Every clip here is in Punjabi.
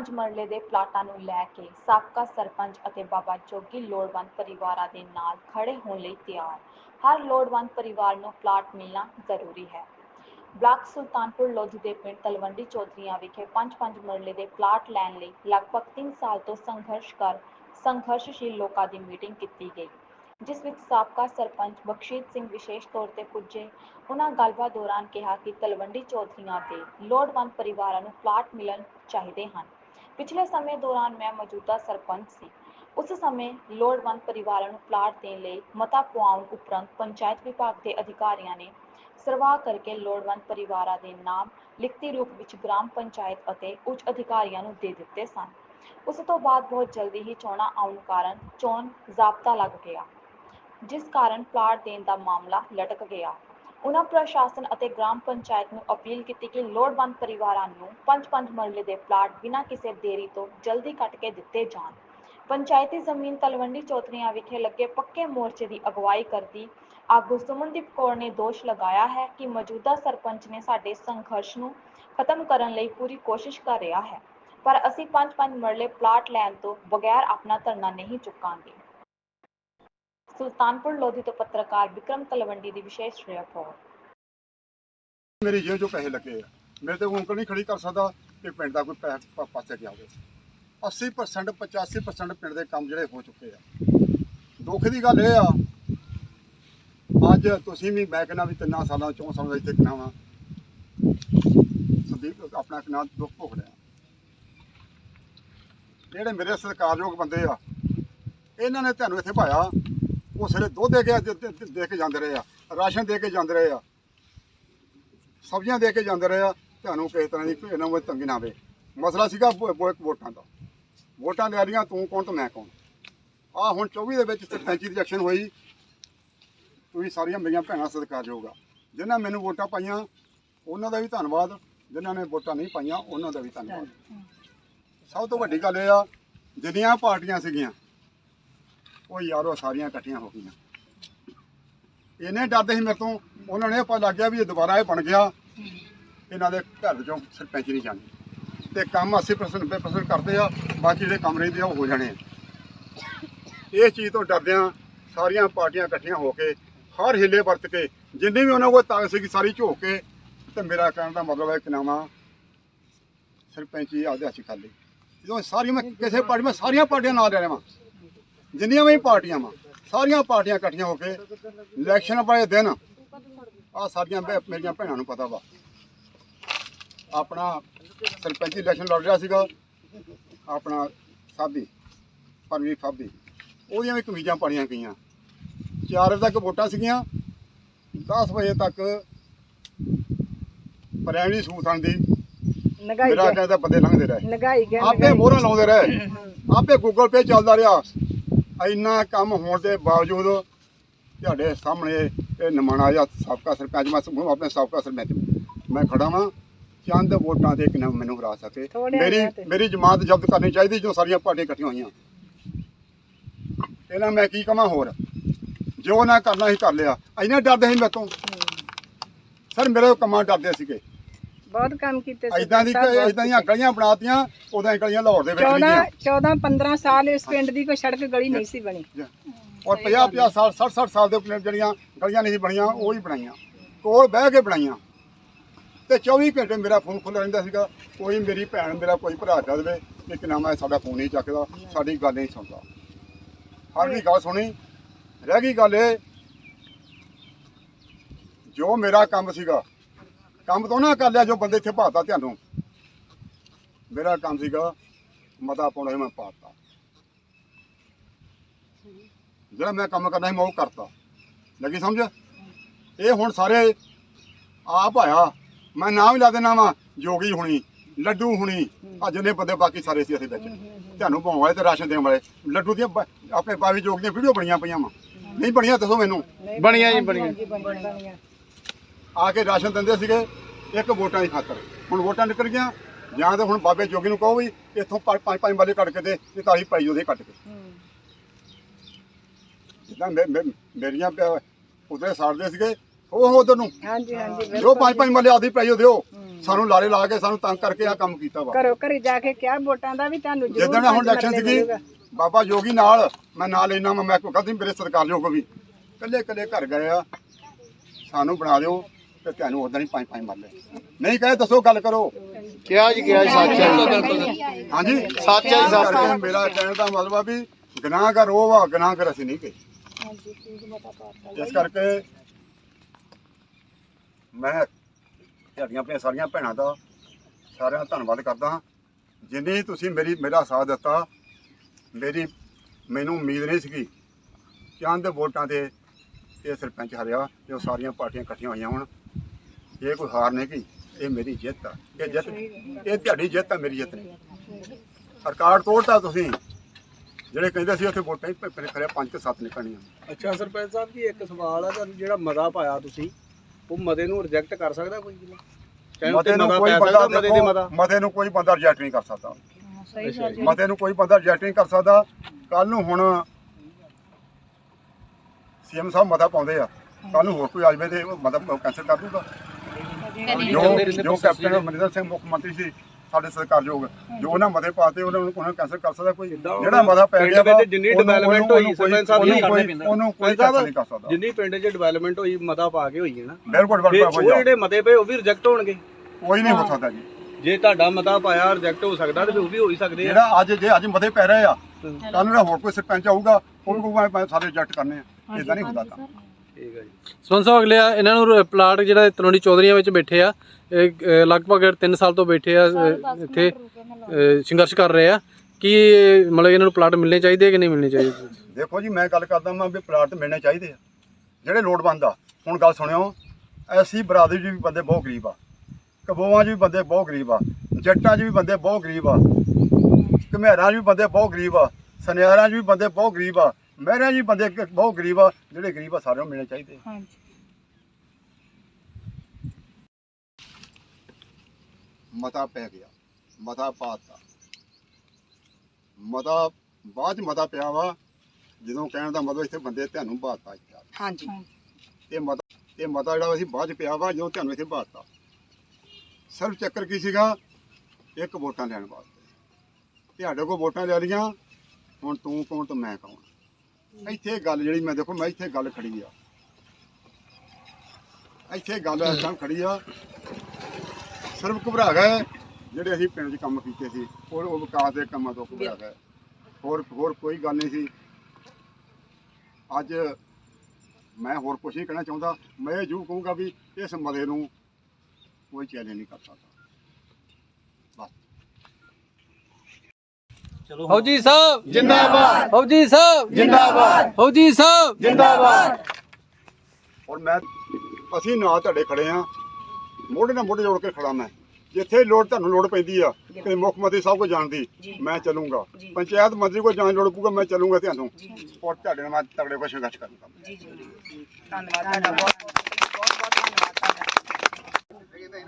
ਪੰਜ ਮਰਲੇ ਦੇ ਪਲਾਟਾਂ ਨੂੰ ਲੈ ਕੇ ਸਾਬਕਾ ਸਰਪੰਚ ਅਤੇ ਬਾਬਾ ਜੋਗੀ ਲੋੜਵੰਦ ਪਰਿਵਾਰਾਂ ਦੇ ਨਾਲ ਖੜੇ ਹੋਣ ਲਈ ਤਿਆਰ। ਹਰ ਲੋੜਵੰਦ ਪਰਿਵਾਰ ਨੂੰ ਪਲਾਟ ਮਿਲਣਾ ਜ਼ਰੂਰੀ ਹੈ। ਬਲਾਕ ਸੁਲਤਾਨਪੁਰ ਲੋਧੀ ਦੇ ਪਿੰਡ ਤਲਵੰਡੀ ਚੌਧਰੀਆਂ ਵਿਖੇ 5-5 ਮਰਲੇ ਦੇ ਪਲਾਟ ਲੈਣ ਲਈ ਲਗਭਗ 3 ਸਾਲ ਤੋਂ ਸੰਘਰਸ਼ ਕਰ ਸੰਘਰਸ਼ਸ਼ੀਲ ਲੋਕਾਂ ਦੀ ਮੀਟਿੰਗ ਕੀਤੀ ਗਈ, ਜਿਸ ਵਿੱਚ ਸਾਬਕਾ ਸਰਪੰਚ ਬਖਸ਼ੀਤ ਸਿੰਘ ਵਿਸ਼ੇਸ਼ ਤੌਰ ਤੇ ਪੁੱਜੇ। ਉਹਨਾਂ ਗੱਲਬਾਤ ਦੌਰਾਨ ਕਿਹਾ ਕਿ ਤਲਵੰਡੀ ਚੌਧਰੀਆਂ ਦੇ ਲੋੜਵੰਦ ਪਰਿਵਾਰਾਂ ਨੂੰ ਪਲਾਟ ਮਿਲਣ ਚਾਹੀਦੇ ਹਨ। ਪਿਛਲੇ ਸਮੇਂ ਦੌਰਾਨ ਮੈਂ ਮੌਜੂਦਾ ਸਰਪੰਚ ਸੀ। ਉਸ ਸਮੇਂ ਲੋੜਵੰਦ ਪਰਿਵਾਰਾਂ ਨੂੰ ਪਲਾਟ ਦੇਣ ਲਈ ਮਤਾ ਪਵਾਉਣ ਉਪਰੰਤ ਪੰਚਾਇਤ ਵਿਭਾਗ ਦੇ ਅਧਿਕਾਰੀਆਂ ਨੇ ਸਰਵਾਹ ਕਰਕੇ ਲੋੜਵੰਦ ਪਰਿਵਾਰਾਂ ਦੇ ਨਾਮ, ਲਿਖਤੀ ਰੂਪ ਵਿੱਚ ਗ੍ਰਾਮ ਪੰਚਾਇਤ ਅਤੇ ਉੱਚ ਅਧਿਕਾਰੀਆਂ ਨੂੰ ਦੇ ਦਿੱਤੇ ਸਨ। ਉਸ ਤੋਂ ਬਾਅਦ ਬਹੁਤ ਜਲਦੀ ਹੀ ਚੋਣਾਂ ਆਉਣ ਕਾਰਨ ਚੋਣ ਜ਼ਾਬਤਾ ਲੱਗ ਗਿਆ, ਜਿਸ ਕਾਰਨ ਪਲਾਟ ਦੇਣ ਦਾ ਮਾਮਲਾ ਲਟਕ ਗਿਆ। ਉਨ੍ਹਾਂ ਪ੍ਰਸ਼ਾਸਨ ਅਤੇ ਗ੍ਰਾਮ ਪੰਚਾਇਤ ਨੂੰ ਅਪੀਲ ਕੀਤੀ ਕਿ ਲੋੜਵੰਦ ਪਰਿਵਾਰਾਂ ਨੂੰ ਪੰਜ-ਪੰਜ ਮਰਲੇ ਦੇ ਪਲਾਟ ਬਿਨਾਂ ਕਿਸੇ ਦੇਰੀ ਤੋਂ ਜਲਦੀ ਕੱਟ ਕੇ ਦਿੱਤੇ ਜਾਣ। ਪੰਚਾਇਤੀ ਜ਼ਮੀਨ ਤਲਵੰਡੀ ਚੌਧਰੀਆਂ ਵਿਖੇ ਲੱਗੇ ਪੱਕੇ ਮੋਰਚੇ ਦੀ ਅਗਵਾਈ ਕਰਦੀ ਆਗੂ ਸੁਮਨਦੀਪ ਕੌਰ ਨੇ ਦੋਸ਼ ਲਗਾਇਆ ਹੈ ਕਿ ਮੌਜੂਦਾ ਸਰਪੰਚ ਨੇ ਸਾਡੇ ਸੰਘਰਸ਼ ਨੂੰ ਖਤਮ ਕਰਨ ਲਈ ਪੂਰੀ ਕੋਸ਼ਿਸ਼ ਕਰ ਰਿਹਾ ਹੈ, ਪਰ ਅਸੀਂ ਪੰਜ-ਪੰਜ ਮਰਲੇ ਪਲਾਟ ਲੈਣ ਤੋਂ ਬਗੈਰ ਆਪਣਾ ਧਰਨਾ ਨਹੀਂ ਚੁੱਕਾਂਗੇ। ਸੁਲਤਾਨਪੁਰ ਲੋਧੀ ਤੋਂ ਪੱਤਰਕਾਰ ਵਿਕਰਮ ਤਲਵੰਡੀ ਦੀ ਵਿਸ਼ੇਸ਼ ਰਿਪੋਰਟ ਮੇਰੀ ਜੇਬ 'ਚੋਂ ਪੈਸੇ ਲੱਗੇ ਆ। ਮੇਰੇ ਤੇ ਉਂਗਲ ਨਹੀਂ ਖੜੀ ਕਰ ਸਕਦਾ ਕਿ ਪਿੰਡ ਦਾ ਕੋਈ ਪੈਸਾ ਪਾਸੇ ਗਿਆ ਹੋਵੇ। 80% 85% ਪਿੰਡ ਦੇ ਕੰਮ ਜਿਹੜੇ ਹੋ ਚੁੱਕੇ ਆ। ਦੁੱਖ ਦੀ ਗੱਲ ਇਹ ਆ, ਅੱਜ ਤੁਸੀਂ ਵੀ ਮੈਂ ਕਹਿੰਦਾ ਵੀ ਤਿੰਨਾਂ ਸਾਲਾਂ ਚੋਂ ਸਾਲਾਂ ਇੱਥੇ ਕਿੰਨਾ ਵਾ। ਸੰਦੀਪ, ਆਪਣਾ ਕਿੰਨਾ ਦੁੱਖ ਭੋਗ ਲਿਆ ਜਿਹੜੇ ਮੇਰੇ ਸਤਿਕਾਰਯੋਗ ਬੰਦੇ ਆ, ਇਹਨਾਂ ਨੇ ਤੁਹਾਨੂੰ ਇੱਥੇ ਪਾਇਆ। ਉਹ ਸਾਰੇ ਦੁੱਧ ਦੇ ਕੇ ਦੇ- ਦੇ- ਦੇ ਕੇ ਜਾਂਦੇ ਰਹੇ ਆ। ਰਾਸ਼ਨ ਦੇ ਕੇ ਜਾਂਦੇ ਰਹੇ ਆ। ਸਬਜ਼ੀਆਂ ਦੇ ਕੇ ਜਾਂਦੇ ਰਹੇ ਆ। ਤੁਹਾਨੂੰ ਕਿਸੇ ਤਰ੍ਹਾਂ ਦੀ ਇਹਨਾਂ ਵਿੱਚ ਤੰਗੀ ਨਾ ਆਵੇ। ਮਸਲਾ ਸੀਗਾ ਵੋ- ਵੋ- ਵੋਟਾਂ ਦਾ। ਵੋਟਾਂ ਲੈ ਲਈਆਂ ਤੂੰ ਕੌਣ ਤੇ ਮੈਂ ਕੌਣ? ਆ ਹੁਣ 24 ਦੇ ਵਿੱਚ ਸਰਪੰਚੀ ਦੀ ਇਲੈਕਸ਼ਨ ਹੋਈ। ਤੁਸੀਂ ਸਾਰੀਆਂ ਮੇਰੀਆਂ ਭੈਣਾਂ ਸਤਿਕਾਰਯੋਗ ਆ। ਜਿਨ੍ਹਾਂ ਮੈਨੂੰ ਵੋਟਾਂ ਪਾਈਆਂ ਉਹਨਾਂ ਦਾ ਵੀ ਧੰਨਵਾਦ। ਜਿਨ੍ਹਾਂ ਨੇ ਵੋਟਾਂ ਨਹੀਂ ਪਾਈਆਂ ਉਹਨਾਂ ਦਾ ਵੀ ਧੰਨਵਾਦ। ਸਭ ਤੋਂ ਵੱਡੀ ਗੱਲ ਇਹ ਆ ਜਿੰਨੀਆਂ ਪਾਰਟੀਆਂ ਸੀਗੀਆਂ ਉਹ ਯਾਰੋ ਸਾਰੀਆਂ ਇਕੱਠੀਆਂ ਹੋ ਗਈਆਂ। ਇਹਨੇ ਡਰਦੇ ਸੀ ਮੇਰੇ ਤੋਂ, ਉਹਨਾਂ ਨੇ ਪਤਾ ਲੱਗ ਗਿਆ ਵੀ ਇਹ ਦੁਬਾਰਾ ਇਹ ਬਣ ਗਿਆ। ਇਹਨਾਂ ਦੇ ਘਰ ਚੋਂ ਸਰਪੰਚ ਨਹੀਂ ਜਾਣੀ ਤੇ ਕੰਮ 80% 90% ਕਰਦੇ ਆ, ਬਾਕੀ ਜਿਹੜੇ ਕੰਮ ਰਹਿੰਦੇ ਆ, ਉਹ ਹੋ ਜਾਣੇ ਆ। ਇਹ ਚੀਜ਼ ਤੋਂ ਡਰਦਿਆਂ ਸਾਰੀਆਂ ਪਾਰਟੀਆਂ ਇਕੱਠੀਆਂ ਹੋ ਕੇ, ਹਰ ਹਿੱਲੇ ਵਰਤ ਕੇ, ਜਿੰਨੀ ਵੀ ਉਹਨਾਂ ਕੋਲ ਤਾਕਤ ਸੀਗੀ ਸਾਰੀ ਝੋਕ ਕੇ, ਤੇ ਮੇਰਾ ਕਹਿਣ ਦਾ ਮਤਲਬ ਹੈ ਕਿ ਨਾਮਾ ਸਰਪੰਚੀ ਆਪਦੇ ਹੱਥ 'ਚ ਲਈ ਜਦੋਂ ਸਾਰੀਆਂ ਮੈਂ ਕਿਸੇ ਪਾਰਟੀ, ਮੈਂ ਸਾਰੀਆਂ ਪਾਰਟੀਆਂ ਨਾਲ ਲੈ ਲਵਾਂ ਜਿੰਨੀਆਂ ਵੀ ਪਾਰਟੀਆਂ ਵਾ ਸਾਰੀਆਂ ਪਾਰਟੀਆਂ ਇਕੱਠੀਆਂ ਹੋ ਕੇ ਇਲੈਕਸ਼ਨ ਵਾਲੇ ਦਿਨ ਆ ਸਾਰੀਆਂ ਭੈ- ਮੇਰੀਆਂ ਭੈਣਾਂ ਨੂੰ ਪਤਾ ਵਾ। ਆਪਣਾ ਸਰਪੰਚੀ ਇਲੈਕਸ਼ਨ ਲੜ ਰਿਹਾ ਸੀਗਾ ਆਪਣਾ ਸਾਬੀ ਪਰਵੀ ਫਾਬੀ ਉਹਦੀਆਂ ਵੀ ਕਮੀਜ਼ਾਂ ਪਾੜੀਆਂ ਗਈਆਂ। 4 ਵਜੇ ਤੱਕ ਵੋਟਾਂ ਸੀਗੀਆਂ 10 ਵਜੇ ਤੱਕ ਪ੍ਰਾਇਮਰੀ ਸੂਤਾਂ ਦੀ ਨਗਾਈ ਮੇਰਾ ਗਿਆ। ਕਹਿੰਦਾ ਬੰਦੇ ਲੰਘਦੇ ਰਹੇ। ਨਗਾਈ ਗਿਆ ਆਪੇ ਮੋਹਰਾਂ ਲਾਉਂਦੇ ਰਹੇ। ਆਪੇ ਗੂਗਲ ਪੇ ਚੱਲਦਾ ਰਿਹਾ। ਇੰਨਾ ਕੰਮ ਹੋਣ ਦੇ ਬਾਵਜੂਦ ਤੁਹਾਡੇ ਸਾਹਮਣੇ ਇਹ ਨਮਾਣਾ ਜਾਂ ਸਾਬਕਾ ਸਰਪੰਚ ਮੈਂ ਸ- ਆਪਣੇ ਸਾਬਕਾ ਸਰਪੰਚ ਮੈਂ ਖੜਾ ਵਾਂ। ਚੰਦ ਵੋਟਾਂ ਦੇ ਕਿਨਾਂ ਮੈਨੂੰ ਹਰਾ ਸਕੇ। ਮੇਰੀ। ਮੇਰੀ ਜਮਾਤ ਜ਼ਬਤ ਕਰਨੀ ਚਾਹੀਦੀ ਜੋ ਸਾਰੀਆਂ ਪਾਰਟੀਆਂ ਇਕੱਠੀਆਂ ਹੋਈਆਂ। ਇਹਨਾਂ ਮੈਂ ਕੀ ਕਵਾਂ ਹੋਰ? ਜੋ ਨਾ ਕਰਨਾ ਹੀ ਕਰ ਲਿਆ। ਇੰਨਾ ਡਰਦੇ ਸੀ ਮੇਰੇ ਤੋਂ। ਸਰ ਮੇਰੇ ਕੰਮਾਂ ਡਰਦੇ ਸੀਗੇ। ਬਹੁਤ ਕੰਮ ਕੀਤੇ ਸੀ ਐਦਾਂ ਦੀ ਐਦਾਂ ਦੀਆਂ ਗਲੀਆਂ ਬਣਾਤੀਆਂ ਉਦਾਂ ਹੀ ਗਲੀਆਂ ਲਾਹੌਰ ਦੇ ਵਿੱਚ ਨਹੀਂ 14 ਗਈਆਂ 14 15 ਸਾਲ ਇਸ ਪਿੰਡ ਦੀ ਕੋਈ ਸੜਕ ਗਲੀ ਨਹੀਂ ਸੀ ਬਣੀ। ਔਰ 50 50 ਸਾਲ 60 60 ਸਾਲ ਦੇ ਉੱਪਰ ਜਿਹੜੀਆਂ ਗਲੀਆਂ ਨਹੀਂ ਸੀ ਬਣੀਆਂ ਉਹ ਹੀ ਬਣਾਈਆਂ। ਕੋਲ ਬਹਿ ਕੇ ਬਣਾਈਆਂ। ਤੇ 24 ਘੰਟੇ ਮੇਰਾ ਫੋਨ ਖੁੱਲ੍ਹਾ ਰਹਿੰਦਾ ਸੀਗਾ। ਕੋਈ ਮੇਰੀ ਭੈਣ ਮੇਰਾ ਕੋਈ ਭਰਾ ਕਹਿ ਦੇਵੇ ਕਿ ਕਿ ਨਾਮ ਹੈ ਸਾਡਾ ਫੋਨ ਨਹੀਂ ਚੱਕਦਾ ਸਾਡੀ ਗੱਲ ਨਹੀਂ ਸੁਣਦਾ। ਹਰ ਵੀ ਗੱਲ ਸੁਣੀ। ਰਹਿ ਗਈ ਗੱਲ ਇਹ। ਜੋ ਮੇਰਾ ਕੰਮ ਸੀਗਾ ਕੰਮ ਤੋਂ ਨਾ ਕਰ ਲਿਆ ਜੋ ਬੰਦੇ ਇੱਥੇ ਭਾਤਾ ਤੁਹਾਨੂੰ ਮੇਰਾ ਕੰਮ ਸੀਗਾ ਮਤਾ ਪਾਉਣਾ ਸੀ ਮੈਂ ਪਾਤਾ। ਜਿਹੜਾ ਮੈਂ ਕੰਮ ਕਰਨਾ ਸੀ ਮੈਂ ਉਹ ਕਰਤਾ। ਲੱਗੀ ਸਮਝ? ਇਹ ਹੁਣ ਸਾਰੇ ਆਪ ਆਇਆ। ਮੈਂ ਨਾਮ ਹੀ ਲਾ ਦੇਣਾ ਵਾ ਜੋਗੀ ਹੁਣੀ ਲੱਡੂ ਹੁਣੀ ਆ ਜਿੰਨੇ ਬੰਦੇ ਬਾਕੀ ਸਾਰੇ ਸੀ ਅਸੀਂ ਵਿੱਚ। ਤੁਹਾਨੂੰ ਪਾਉਣ ਵਾਲੇ ਤੇ ਰਾਸ਼ਨ ਦੇਣ ਵਾਲੇ। ਲੱਡੂ ਦੀਆਂ ਬ- ਆਪਣੇ ਬਾਵੀ ਜੋਗ ਦੀਆਂ ਵੀਡੀਓ ਬਣੀਆਂ ਪਈਆਂ ਵਾ। ਨਹੀਂ ਬਣੀਆਂ ਦੱਸੋ ਮੈਨੂੰ। ਬਣੀਆਂ ਜੀ, ਬਣੀਆਂ। ਆ ਕੇ ਰਾਸ਼ਨ ਦਿੰਦੇ ਸੀਗੇ ਇੱਕ ਵੋਟਾਂ ਦੀ ਖਾਤਰ। ਹੁਣ ਵੋਟਾਂ ਨਿਕਲ ਗਈਆਂ ਜਾਂ ਤੇ ਹੁਣ ਬਾਬੇ ਜੋਗੀ ਨੂੰ ਕਹੋ ਵੀ ਇੱਥੋਂ ਪੰਜ ਪੰਜ ਪੰਜ ਵਾਲੇ ਕੱਢ ਕੇ ਤੇ ਤੇ ਤਾਰੀ ਪਾਈ ਉਹਦੇ ਕੱਢ ਕੇ। ਹੂੰ। ਜਿੱਦਾਂ ਮੇਰੀਆਂ ਉਧਰੇ ਸਾੜਦੇ ਸੀਗੇ ਉਹ ਉਧਰ ਨੂੰ। ਹਾਂਜੀ ਹਾਂਜੀ ਜੋ ਪੰਜ ਪੰਜ ਮੱਲੇ ਆਦੀ ਪਈ ਉਹ ਦਿਓ ਹੂੰ। ਸਾਨੂੰ ਲਾਰੇ ਲਾ ਕੇ ਸਾਨੂੰ ਤੰਗ ਕਰਕੇ ਆ ਕੰਮ ਕੀਤਾ ਵਾ। ਘਰੋਂ ਘਰੇ ਜਾ ਕੇ ਕਿਹਾ ਵੋਟਾਂ ਦਾ ਵੀ ਤੁਹਾਨੂੰ ਜ਼ਰੂਰ ਜਿੱਦਣ ਹੁਣ ਇਲੈਕਸ਼ਨ ਸੀਗੀ। ਬਾਬਾ ਜੋਗੀ ਨਾਲ ਮੈਂ ਨਾਲ ਲੈਣਾ ਮੈਂ ਕਦੀ ਮੇਰੇ ਸਤਿਕਾਰਯੋਗ ਵੀ। ਕੱਲੇ ਕੱਲੇ ਘਰ ਗਏ ਆ ਸਾਨੂੰ ਬਣਾ ਦਿਓ। ਤੇ ਤੁਹਾਨੂੰ ਉਦਾਂ ਹੀ ਪੰਜ ਪੰਜ ਮਰ ਲੈ ਨਹੀਂ ਕਹੇ ਦੱਸੋ ਗੱਲ ਕਰੋ। ਕਿਹਾ ਜੀ ਕਿਹਾ ਜੀ ਸੱਚ ਹੈ ਹਾਂਜੀ। ਸੱਚ ਹੈ ਜੀ, ਸੱਚ ਕਰਕੇ ਮੇਰਾ ਕਹਿਣ ਦਾ ਮਤਲਬ ਆ ਵੀ ਗੁਨਾਹਗਰ ਉਹ ਆ ਗੁਨਾਹਗਰ ਅਸੀਂ ਨਹੀਂ ਕਹੇ। ਇਸ ਕਰਕੇ ਮੈਂ ਤੁਹਾਡੀਆਂ ਆਪਣੀਆਂ ਸਾਰੀਆਂ ਭੈਣਾਂ ਦਾ ਸਾਰਿਆਂ ਦਾ ਧੰਨਵਾਦ ਕਰਦਾ ਹਾਂ। ਜਿੰਨੀ ਤੁਸੀਂ ਮੇਰੀ ਮੇਰਾ ਸਾਥ ਦਿੱਤਾ ਮੇਰੀ ਮੈਨੂੰ ਉਮੀਦ ਨਹੀਂ ਸੀਗੀ ਚੰਦ ਵੋਟਾਂ ਤੇ ਇਹ ਸਰਪੰਚ ਹਰਿਆ ਤੇ ਉਹ ਸਾਰੀਆਂ ਪਾਰਟੀਆਂ ਇਕੱਠੀਆਂ ਹੋਈਆਂ ਹੁਣ। ਇਹ ਕੋਈ ਹਾਰ ਨਹੀਂ ਗਈ ਇਹ ਮੇਰੀ ਜਿੱਤ ਆ। ਇਹ ਜਿੱਤ ਇਹ ਤੁਹਾਡੀ ਜਿੱਤ ਆ ਮੇਰੀ ਜਿੱਤ ਨਹੀਂ। ਰਿਕਾਰਡ ਤੋੜਤਾ ਤੁਸੀਂ। ਜਿਹੜੇ ਕਹਿੰਦੇ ਸੀ ਉੱਥੇ ਵੋਟਾਂ ਹੀ ਪ- ਖਰਿਆ ਪੰਜ ਤੇ ਸੱਤ ਨਿਕਲਣੀਆਂ। ਅੱਛਾ ਸਰਪੰਚ ਸਾਹਿਬ ਜੀ ਇੱਕ ਸਵਾਲ ਆ ਤੁਹਾਨੂੰ ਜਿਹੜਾ ਮਤਾ ਪਾਇਆ ਤੁਸੀਂ ਉਹ ਮਤੇ ਨੂੰ ਰਿਜੈਕਟ ਕਰ ਸਕਦਾ ਕੋਈ ਮਤੇ ਨੂੰ ਮਤਾ ਕੋਈ ਬੰਦਾ ਸਕਦਾ ਮਤੇ ਦੇ ਮਤਾ ਦੇਖੋ ਮਤੇ। ਨੂੰ ਕੋਈ ਬੰਦਾ ਰਿਜੈਕਟ ਨਹੀਂ ਕਰ ਸਕਦਾ। ਮਤੇ ਨੂੰ ਕੋਈ ਬੰਦਾ ਰਿਜੈਕਟ ਨਹੀਂ ਕਰ ਸਕਦਾ। ਕੱਲ ਨੂੰ ਹੁਣ ਸੀਐਮ ਸਾਹਿਬ ਮਤਾ ਪਾਉਂਦੇ ਆ। ਕੱਲ ਨੂੰ ਹੋਰ ਕੋਈ ਆ ਜਾਵੇ ਤੇ ਮਤਾ ਕੈਂਸਲ ਕਰ ਦੂਗਾ ਜੋ ਜੋ ਕੈਪਟਨ ਅਮਰਿੰਦਰ ਸਿੰਘ ਮੁੱਖ ਮੰਤਰੀ ਸੀ ਸਾਡੇ ਸਰਕਾਰਯੋਗ। ਜੋ ਉਹਨਾਂ ਮਤੇ ਪਾਤੇ ਉਹਨਾਂ ਨੂੰ ਉਹਨਾਂ ਕੈਂਸਲ ਕਰ ਸਕਦਾ ਕੋਈ। ਜਿਹੜਾ ਮਤਾ ਪੈ ਗਿਆ ਵਾ, ਜਿੰਨੀ ਉਹਨੂੰ ਹੋਈ, ਕੋਈ- ਸਰਪੰਚ ਸਾਹਿਬ ਕੋਈ- ਕਰਨੇ ਪੈਂਦਾ। ਉਹਨੂੰ ਕੋਈ ਕੈਂਸਲ ਨਹੀਂ ਕਰ ਸਕਦਾ। ਜਿੰਨੀ ਪਿੰਡ 'ਚ ਡਿਵੈਲਪਮੈਂਟ ਹੋਈ ਮਤਾ ਪਾ ਕੇ ਹੋਈ ਹੈ ਨਾ। ਬਿਲਕੁਲ ਬਿਲਕੁਲ ਉਹ ਜਿਹੜੇ ਮਤੇ ਪਏ ਉਹ ਵੀ ਰਿਜੈਕਟ ਹੋਣਗੇ। ਕੋਈ ਨਹੀਂ ਹੋ ਸਕਦਾ ਜੀ। ਜੇ ਤੁਹਾਡਾ ਮਤਾ ਪਾਇਆ ਰਿਜੈਕਟ ਹੋ ਸਕਦਾ ਤੇ ਉਹ ਵੀ ਹੋ ਹੀ ਸਕਦੇ ਆ। ਜਿਹੜਾ ਅੱਜ ਜੇ ਅੱਜ ਮਤੇ ਪੈ ਰਹੇ ਆ ਕੱਲ ਨੂੰ ਹੋਰ ਕੋਈ ਸਰਪੰਚ ਆਊਗਾ ਉਹ ਵੀ ਮੈਂ ਸਾਰੇ ਰਿਜੈਕਟ ਕਰਨੇ ਆ। ਇਦਾਂ ਨਹੀਂ ਹੁੰਦਾ ਤਾਂ। ਠੀਕ ਹੈ ਜੀ। ਸਰਪੰਚ ਸਾਹਿਬ ਅਗਲੇ ਆ ਇਹਨਾਂ ਨੂੰ ਪਲਾਟ ਜਿਹੜਾ ਤਲੋਣੀ ਚੌਧਰੀਆਂ ਵਿੱਚ ਬੈਠੇ ਆ ਇਹ ਅ, ਲਗਭਗ 3 ਸਾਲ ਤੋਂ ਬੈਠੇ ਆ ਅ, ਇੱਥੇ ਅ, ਸੰਘਰਸ਼ ਕਰ ਰਹੇ ਆ। ਕੀ ਮਤਲਬ ਇਹਨਾਂ ਨੂੰ ਪਲਾਟ ਮਿਲਣੇ ਚਾਹੀਦੇ ਆ ਕਿ ਨਹੀਂ ਮਿਲਣੇ ਚਾਹੀਦੇ? ਦੇਖੋ ਜੀ ਮੈਂ ਗੱਲ ਕਰਦਾ ਮੈਂ ਵੀ ਪਲਾਟ ਮਿਲਣੇ ਚਾਹੀਦੇ ਆ। ਜਿਹੜੇ ਲੋੜਵੰਦ ਆ ਹੁਣ ਗੱਲ ਸੁਣਿਓ ਐਸੀ ਬਰਾਦਰੀ 'ਚ ਵੀ ਬੰਦੇ ਬਹੁਤ ਗਰੀਬ ਆ ਕਬੋਆਂ 'ਚ ਵੀ ਬੰਦੇ ਬਹੁਤ ਗਰੀਬ ਆ ਜੱਟਾਂ 'ਚ ਵੀ ਬੰਦੇ ਬਹੁਤ ਗਰੀਬ ਆ ਘਮਿਆਰਾਂ 'ਚ ਵੀ ਬੰਦੇ ਬਹੁਤ ਗਰੀਬ ਆ ਸੁਨਿਆਰਾਂ 'ਚ ਵੀ ਬੰਦੇ ਬਹੁਤ ਗਰੀਬ ਆ 'ਚ ਵੀ ਬੰਦੇ ਕ- ਬਹੁਤ ਗਰੀਬ ਆ ਜਿਹੜੇ ਗਰੀਬ ਆ ਸਾਰਿਆਂ ਨੂੰ ਮਿਲਣੇ ਚਾਹੀਦੇ ਆ। ਮਤਾ ਪੈ ਗਿਆ ਮਤਾ ਪਾਤਾ। ਮਤਾ ਬਾਅਦ 'ਚ ਮਤਾ ਪਿਆ ਵਾ ਜਦੋਂ ਕਹਿਣ ਦਾ ਮਤਲਬ ਇੱਥੇ ਬੰਦੇ ਤੁਹਾਨੂੰ ਬਾਤਾ ਇੱਥੇ। ਹਾਂਜੀ। ਇਹ ਮਤਾ ਇਹ ਮਤਾ ਜਿਹੜਾ ਅਸੀਂ ਬਾਅਦ 'ਚ ਪਿਆ ਵਾ ਜਦੋਂ ਤੁਹਾਨੂੰ ਇੱਥੇ ਬਾਤਾ। ਸਿਰਫ ਚੱਕਰ ਕੀ ਸੀਗਾ? ਇੱਕ ਵੋਟਾਂ ਲੈਣ ਵਾਸਤੇ। ਤੁਹਾਡੇ ਕੋਲ ਵੋਟਾਂ ਲੈ ਲਈਆਂ ਹੁਣ ਤੂੰ ਕੌਣ ਤੇ ਮੈਂ ਕੌਣ? ਇੱਥੇ ਗੱਲ ਜਿਹੜੀ ਮੈਂ ਦੇਖੋ, ਮੈਂ ਇੱਥੇ ਗੱਲ ਖੜੀ ਆ। ਇੱਥੇ ਗੱਲ ਇਸ ਟਾਈਮ ਖੜੀ ਆ। ਸਿਰਫ ਘਬਰਾ ਗਏ, ਜਿਹੜੇ ਅਸੀਂ ਪਿੰਡ 'ਚ ਕੰਮ ਕੀਤੇ ਸੀ। ਉਹ ਉਹ ਵਿਕਾਸ ਦੇ ਕੰਮਾਂ ਤੋਂ ਘਬਰਾ ਗਏ। ਹੋਰ ਹੋਰ ਕੋਈ ਗੱਲ ਨਹੀਂ ਸੀ। ਅੱਜ ਮੈਂ ਹੋਰ ਕੁਛ ਨਹੀਂ ਕਹਿਣਾ ਚਾਹੁੰਦਾ। ਮੈਂ ਇਹ ਜ਼ਰੂਰ ਕਹੂੰਗਾ ਵੀ ਇਸ ਮਦੇ ਨੂੰ ਕੋਈ ਚੈਲੰਜ ਨਹੀਂ ਕਰ ਸਕਦਾ। ਫੌਜੀ ਸਾਹਿਬ। ਜਿੰਦਾਬਾਦ। ਫੌਜੀ ਸਾਹਿਬ। ਜਿੰਦਾਬਾਦ। ਫੌਜੀ ਸਾਹਿਬ। ਜਿੰਦਾਬਾਦ। ਹੁਣ ਮੈਂ ਅਸੀਂ ਨਾ ਤੁਹਾਡੇ ਖੜੇ ਆ। ਮੋਢੇ ਨਾਲ ਮੋਢੇ ਜੋੜ ਕੇ ਖੜਾ ਮੈਂ। ਜਿੱਥੇ ਲੋੜ ਤੁਹਾਨੂੰ ਲੋੜ ਪੈਂਦੀ ਆ ਕਿ ਮੁੱਖ ਮੰਤਰੀ ਸਾਹਿਬ ਕੋ ਜਾਣਦੀ ਮੈਂ ਚੱਲੂੰਗਾ। ਪੰਚਾਇਤ ਮੰਤਰੀ ਕੋ ਜਾਣ ਲੋੜ ਪਊਗਾ ਮੈਂ ਚੱਲੂੰਗਾ ਤੁਹਾਨੂੰ। ਔਰ ਤੁਹਾਡੇ ਨਾਲ ਮੈਂ ਤਗੜੇ ਕੋ ਸੰਘਰਸ਼ ਕਰੂੰਗਾ। ਧੰਨਵਾਦ ਤੁਹਾਡਾ ਬਹੁਤ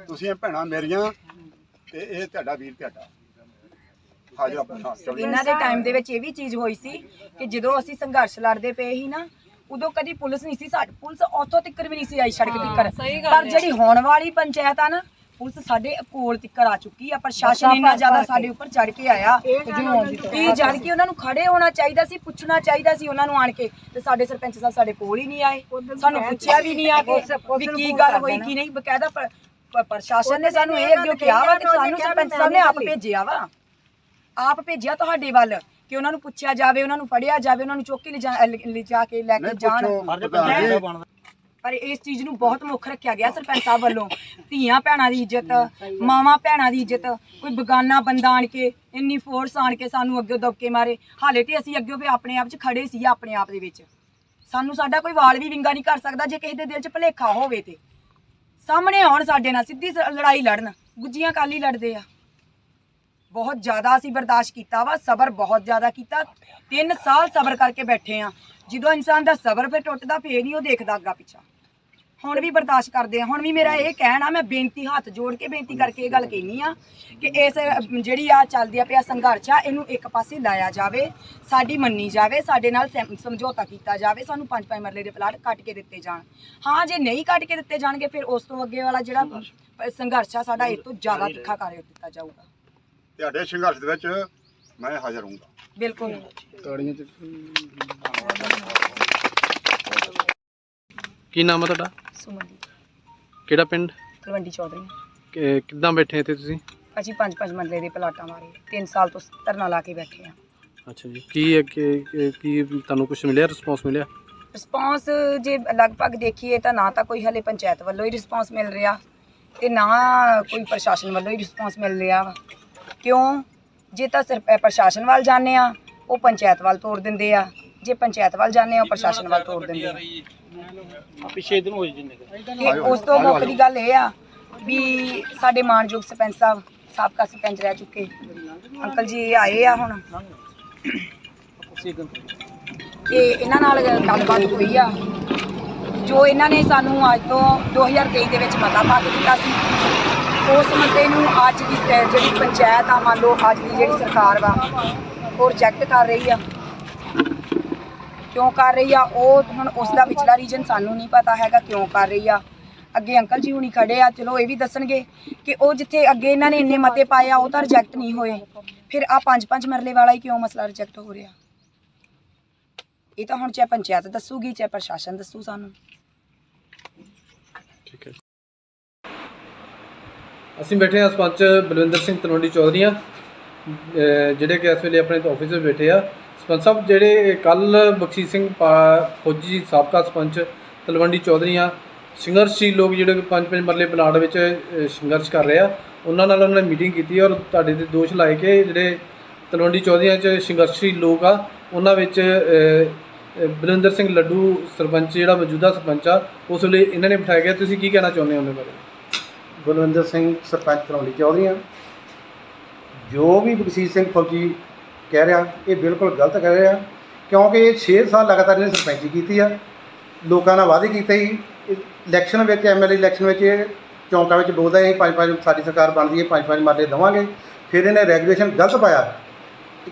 ਤੁਸੀਂ ਇਹ ਭੈਣਾਂ ਮੇਰੀਆਂ ਤੇ ਇਹ ਤੁਹਾਡਾ ਵੀਰ ਤੁਹਾਡਾ। ਹਾਜ਼ਰ ਆਪਣਾ ਚੌਵੀ ਇਹਨਾਂ ਦੇ ਟਾਈਮ ਦੇ ਵਿੱਚ ਇਹ ਵੀ ਚੀਜ਼ ਹੋਈ ਸੀ ਕਿ ਜਦੋਂ ਅਸੀਂ ਸੰਘਰਸ਼ ਲੜਦੇ ਪਏ ਸੀ ਨਾ ਉਦੋਂ ਕਦੀ ਪੁਲਿਸ ਨਹੀਂ ਸੀ ਸਾਡੀ ਪੁਲਿਸ ਉੱਥੋਂ ਤੱਕ ਵੀ ਨਹੀਂ ਸੀ ਆਈ ਸੜਕ ਤੱਕ ਪਰ ਜਿਹੜੀ ਹੁਣ ਵਾਲੀ ਪੰਚਾਇਤ ਆ ਨਾ ਪੁਲਿਸ ਸਾਡੇ ਕੋਲ ਤੱਕ ਆ ਚੁੱਕੀ ਆ ਪ੍ਰਸ਼ਾਸਨ ਇੰਨਾ ਜ਼ਿਆਦਾ ਸਾਡੇ ਉੱਪਰ ਚੜ ਕੇ ਆਇਆ ਇਹ ਜੜ ਕੇ ਉਹਨਾਂ ਨੂੰ ਖੜੇ ਹੋਣਾ ਚਾਹੀਦਾ ਸੀ ਪੁੱਛਣਾ ਚਾਹੀਦਾ ਸੀ ਉਹਨਾਂ ਨੂੰ ਆਣ ਕੇ ਤੇ ਸਾਡੇ ਸਰਪੰਚ ਸਾਹਿਬ ਸਾਡੇ ਕੋਲ ਹੀ ਨਹੀਂ ਆਏ। ਸਾਨੂੰ ਪੁੱਛਿਆ ਵੀ ਨਹੀਂ ਆ ਕੇ ਵੀ ਕੀ ਗੱਲ ਹੋਈ ਕੀ ਨਹੀਂ ਬਕਾਇਦਾ ਪ੍ਰਸ਼ਾਸਨ ਨੇ ਸਾਨੂੰ ਇਹ ਅੱਗੇ ਕਿਹਾ ਵਾ ਕਿ ਸਾਨੂੰ ਸਰਪੰਚ ਸਾਹਿਬ ਨੇ ਆਪ ਭੇਜਿਆ ਵਾ। ਆਪ ਭੇਜਿਆ ਤੁਹਾਡੇ ਵੱਲ ਕਿ ਉਹਨਾਂ ਨੂੰ ਪੁੱਛਿਆ ਜਾਵੇ ਉਹਨਾਂ ਨੂੰ ਫੜਿਆ ਜਾਵੇ ਉਹਨਾਂ ਨੂੰ ਚੁੱਕ ਕੇ ਲਿਜਾ ਲਿਜਾ ਕੇ ਲੈ ਕੇ ਜਾਣ। ਪਰ ਇਸ ਚੀਜ਼ ਨੂੰ ਬਹੁਤ ਮੁੱਖ ਰੱਖਿਆ ਗਿਆ ਸਰਪੰਚ ਸਾਹਿਬ ਵੱਲੋਂ। ਧੀਆਂ ਭੈਣਾਂ ਦੀ ਇੱਜ਼ਤ ਮਾਵਾਂ ਭੈਣਾਂ ਦੀ ਇੱਜ਼ਤ ਕੋਈ ਬਗਾਨਾ ਬੰਦਾ ਆਣ ਕੇ ਇੰਨੀ ਫੋਰਸ ਆਣ ਕੇ ਸਾਨੂੰ ਅੱਗੇ ਦਬਕੇ ਮਾਰੇ। ਹਾਲੇ ਤੇ ਅਸੀਂ ਅੱਗੇ ਵੀ ਆਪਣੇ ਆਪ 'ਚ ਖੜੇ ਸੀ ਆਪਣੇ ਆਪ ਦੇ ਵਿੱਚ। ਸਾਨੂੰ ਸਾਡਾ ਕੋਈ ਵਾਲ ਵੀ ਵਿੰਗਾ ਨਹੀਂ ਕਰ ਸਕਦਾ ਜੇ ਕਿਸੇ ਦੇ ਦਿਲ 'ਚ ਭਲੇਖਾ ਹੋਵੇ ਤੇ। ਸਾਹਮਣੇ ਆਉਣ ਸਾਡੇ ਨਾਲ ਸਿੱਧੀ ਸ- ਲੜਾਈ ਲੜਨ। ਗੁੱਜੀਆਂ ਕਾਲੀ ਲੜਦੇ ਆ। ਬਹੁਤ ਜ਼ਿਆਦਾ ਅਸੀਂ ਬਰਦਾਸ਼ਤ ਕੀਤਾ ਵਾ ਸਬਰ ਬਹੁਤ ਜ਼ਿਆਦਾ ਕੀਤਾ। 3 ਸਾਲ ਸਬਰ ਕਰਕੇ ਬੈਠੇ ਆ। ਜਦੋਂ ਇਨਸਾਨ ਦਾ ਸਬਰ ਫਿਰ ਟੁੱਟਦਾ ਫੇਰ ਨਹੀਂ ਉਹ ਦੇਖਦਾ ਅੱਗਾ ਪਿੱਛਾ। ਹੁਣ ਵੀ ਬਰਦਾਸ਼ਤ ਕਰਦੇ ਆ। ਹੁਣ ਵੀ ਮੇਰਾ ਇਹ ਕਹਿਣਾ ਮੈਂ ਬੇਨਤੀ ਹੱਥ ਜੋੜ ਕੇ ਬੇਨਤੀ ਕਰਕੇ ਇਹ ਗੱਲ ਕਹਿਨੀ ਆ ਕਿ ਇਸ ਜਿਹੜੀ ਆ ਚੱਲਦੀ ਆ ਪਿਆ ਸੰਘਰਸ਼ ਆ ਇਹਨੂੰ ਇੱਕ ਪਾਸੇ ਲਾਇਆ ਜਾਵੇ ਸਾਡੀ ਮੰਨੀ ਜਾਵੇ ਸਾਡੇ ਨਾਲ ਸਮਝੌਤਾ ਕੀਤਾ ਜਾਵੇ ਸਾਨੂੰ ਪੰਜ ਪੰਜ ਮਰਲੇ ਦੇ ਪਲਾਟ ਕੱਟ ਕੇ ਦਿੱਤੇ ਜਾਣ। ਹਾਂ ਜੇ ਨਹੀਂ ਕੱਟ ਕੇ ਦਿੱਤੇ ਜਾਣਗੇ ਫਿਰ ਉਸ ਤੋਂ ਅੱਗੇ ਵਾਲਾ ਜਿਹੜਾ ਸੰਘਰਸ਼। ਆ ਸਾਡਾ ਇਹ ਤੋਂ ਜ਼ਿਆਦਾ ਤਿੱਖਾ ਕਰ ਦਿੱਤਾ ਜਾਊਗਾ। ਤੁਹਾਡੇ ਸੰਘਰਸ਼ ਦੇ ਵਿੱਚ ਮੈਂ ਹਾਜ਼ਰ ਹੂੰਗਾ ਬਿਲਕੁਲ। ਤਾੜੀਆਂ ਚ ਕੀ ਨਾਮ ਹੈ ਤੁਹਾਡਾ? ਸੁਮਨਦੀਪ। ਕਿਹੜਾ ਪਿੰਡ? ਤਲਵੰਡੀ ਚੌਧਰੀ। ਕਿ- ਕਿੱਦਾਂ ਬੈਠੇ ਇੱਥੇ ਤੁਸੀਂ? ਅਸੀਂ ਪੰਜ ਪੰਜ ਮਰਲੇ ਦੇ ਪਲਾਟਾਂ ਮਾਰੇ। 3 ਸਾਲ ਤੋਂ ਧਰਨਾ ਲਾ ਕੇ ਬੈਠੇ ਆ ਅੱਛਾ ਜੀ। ਕੀ ਹੈ ਕਿ ਕਿ- ਕੀ ਤੁਹਾਨੂੰ ਕੁਝ ਮਿਲਿਆ? ਰਿਸਪੌਂਸ ਮਿਲਿਆ? ਰਿਸਪੌਂਸ ਜੇ ਲਗਭਗ ਦੇਖੀਏ ਤਾਂ ਨਾ ਤਾਂ ਕੋਈ ਹਲੇ ਪੰਚਾਇਤ ਵੱਲੋਂ ਹੀ ਰਿਸਪੌਂਸ ਮਿਲ ਰਿਹਾ ਤੇ ਨਾ ਕੋਈ ਪ੍ਰਸ਼ਾਸਨ ਵੱਲੋਂ ਹੀ ਰਿਸਪੌਂਸ ਮਿਲ ਰਿਹਾ ਵਾ। ਕਿਉਂ? ਜੇ ਤਾਂ ਸਿਰਫ ਇਹ ਪ੍ਰਸ਼ਾਸਨ ਵੱਲ ਜਾਂਦੇ ਆ ਉਹ ਪੰਚਾਇਤ ਵੱਲ ਤੋੜ ਦਿੰਦੇ ਆ। ਜੇ ਪੰਚਾਇਤ ਵੱਲ ਜਾਂਦੇ ਆ ਉਹ ਪ੍ਰਸ਼ਾਸਨ ਵੱਲ ਤੋੜ ਦਿੰਦੇ ਆ। ਪਿੱਛੇ ਇਧਰ ਹੋ ਜਿੰਨੇ ਉਸ ਤੋਂ ਮੁੱਖ ਦੀ ਗੱਲ ਇਹ ਆ ਵੀ ਸਾਡੇ ਮਾਨਯੋਗ ਸਰਪੰਚ ਸਾਹਿਬ ਸਾਬਕਾ ਸਰਪੰਚ ਰਹਿ ਚੁੱਕੇ। ਅੰਕਲ ਜੀ ਆਏ ਆ ਹੁਣ। ਤੇ ਇਹਨਾਂ ਨਾਲ ਗੱਲਬਾਤ ਹੋਈ ਆ। ਜੋ ਇਹਨਾਂ ਨੇ ਸਾਨੂੰ ਅੱਜ ਤੋਂ 2023 ਦੇ ਵਿੱਚ ਮਤਾ ਪਾ ਕੇ ਦਿੱਤਾ ਸੀ। ਉਸ ਮਤੇ ਨੂੰ ਅੱਜ ਦੀ ਸ- ਜਿਹੜੀ ਪੰਚਾਇਤ ਆ, ਮੰਨ ਲਓ ਅੱਜ ਦੀ ਜਿਹੜੀ ਸਰਕਾਰ ਵਾ, ਉਹ ਰਿਜੈਕਟ ਕਰ ਰਹੀ ਆ। ਕਿਉਂ ਕਰ ਰਹੀ ਆ? ਉਹ ਹੁਣ ਉਸ ਦਾ ਵਿਚਲਾ ਰੀਜਨ ਸਾਨੂੰ ਨਹੀਂ ਪਤਾ ਹੈਗਾ ਕਿਉਂ ਕਰ ਰਹੀ ਆ। ਅੱਗੇ ਅੰਕਲ ਜੀ ਹੁਣੀ ਖੜੇ ਆ, ਚਲੋ ਇਹ ਵੀ ਦੱਸਣਗੇ ਕਿ ਉਹ ਜਿੱਥੇ ਅੱਗੇ ਇਹਨਾਂ ਨੇ ਇੰਨੇ ਮਤੇ ਪਾਏ ਆ, ਉਹ ਤਾਂ ਰਿਜੈਕਟ ਨਹੀਂ ਹੋਏ। ਫਿਰ ਆ ਪੰਜ ਪੰਜ ਮਰਲੇ ਵਾਲਾ ਹੀ ਕਿਉਂ ਮਸਲਾ ਰਿਜੈਕਟ ਹੋ ਰਿਹਾ? ਇਹ ਤਾਂ ਹੁਣ ਚਾਹੇ ਪੰਚਾਇਤ ਦੱਸੂਗੀ, ਚਾਹੇ ਪ੍ਰਸ਼ਾਸਨ ਦੱਸੂ ਸਾਨੂੰ ਠੀਕ ਹੈ ਅਸੀਂ ਬੈਠੇ ਹਾਂ ਸਰਪੰਚ ਬਲਵਿੰਦਰ ਸਿੰਘ ਤਲਵੰਡੀ ਚੌਧਰੀਆਂ ਜਿਹੜੇ ਕਿ ਇਸ ਵੇਲੇ ਆਪਣੇ ਆਫਿਸ ਵਿੱਚ ਬੈਠੇ ਆ। ਸਰਪੰਚ ਸਾਹਿਬ ਜਿਹੜੇ ਕੱਲ ਬਖਸ਼ੀ ਸਿੰਘ ਪਾ- ਫੌਜੀ ਸਾਬਕਾ ਸਰਪੰਚ ਤਲਵੰਡੀ ਚੌਧਰੀਆਂ ਸੰਘਰਸ਼ੀ ਲੋਕ ਜਿਹੜੇ ਕਿ ਪੰਜ ਪੰਜ ਮਰਲੇ ਪਲਾਟ ਵਿੱਚ ਸੰਘਰਸ਼ ਕਰ ਰਹੇ ਆ ਉਹਨਾਂ ਨਾਲ ਉਹਨਾਂ ਨੇ ਮੀਟਿੰਗ ਕੀਤੀ ਔਰ ਤੁਹਾਡੇ ਤੇ ਦੋਸ਼ ਲਾਏ ਕਿ ਜਿਹੜੇ ਤਲਵੰਡੀ ਚੌਧਰੀਆਂ 'ਚ ਸੰਘਰਸ਼ੀ ਲੋਕ ਆ ਉਹਨਾਂ ਵਿੱਚ ਅਹ, ਬਲਵਿੰਦਰ ਸਿੰਘ ਲੱਡੂ ਸਰਪੰਚ ਜਿਹੜਾ ਮੌਜੂਦਾ ਸਰਪੰਚ ਆ ਉਸ ਵੇਲੇ ਇਹਨਾਂ ਨੇ ਬਿਠਾਇਆ ਗਿਆ। ਤੁਸੀਂ ਕੀ ਕਹਿਣਾ ਚਾਹੁੰਦੇ ਹੋ ਉਹਨਾਂ ਬਾਰੇ? ਗੁਰਵਿੰਦਰ ਸਿੰਘ, ਸਰਪੰਚ ਤਰੌਲੀ ਚੌਧਰੀਆਂ, ਜੋ ਵੀ ਬਖਸ਼ੀਸ਼ ਸਿੰਘ ਫੌਜੀ ਕਹਿ ਰਿਹਾ, ਇਹ ਬਿਲਕੁਲ ਗਲਤ ਕਹਿ ਰਿਹਾ, ਕਿਉਂਕਿ ਇਹ 6 ਸਾਲ ਲਗਾਤਾਰ ਇਹਨੇ ਸਰਪੰਚੀ ਕੀਤੀ ਆ, ਲੋਕਾਂ ਨਾਲ ਵਾਅਦੇ ਕੀਤੇ ਸੀ। ਇਲੈਕਸ਼ਨ ਵਿੱਚ ਐਮਐਲਏ ਇਲੈਕਸ਼ਨ ਵਿੱਚ ਇਹ ਚੌਂਕਾਂ ਵਿੱਚ ਬੋਲਦਾ ਸੀ, ਪੰਜ ਪੰਜ ਸਾਡੀ ਸਰਕਾਰ ਬਣਦੀ ਹੈ, ਪੰਜ ਪੰਜ ਮਾਲੇ ਦੇਵਾਂਗੇ। ਫਿਰ ਇਹਨੇ ਰੈਗੂਲੇਸ਼ਨ ਗਲਤ ਪਾਇਆ,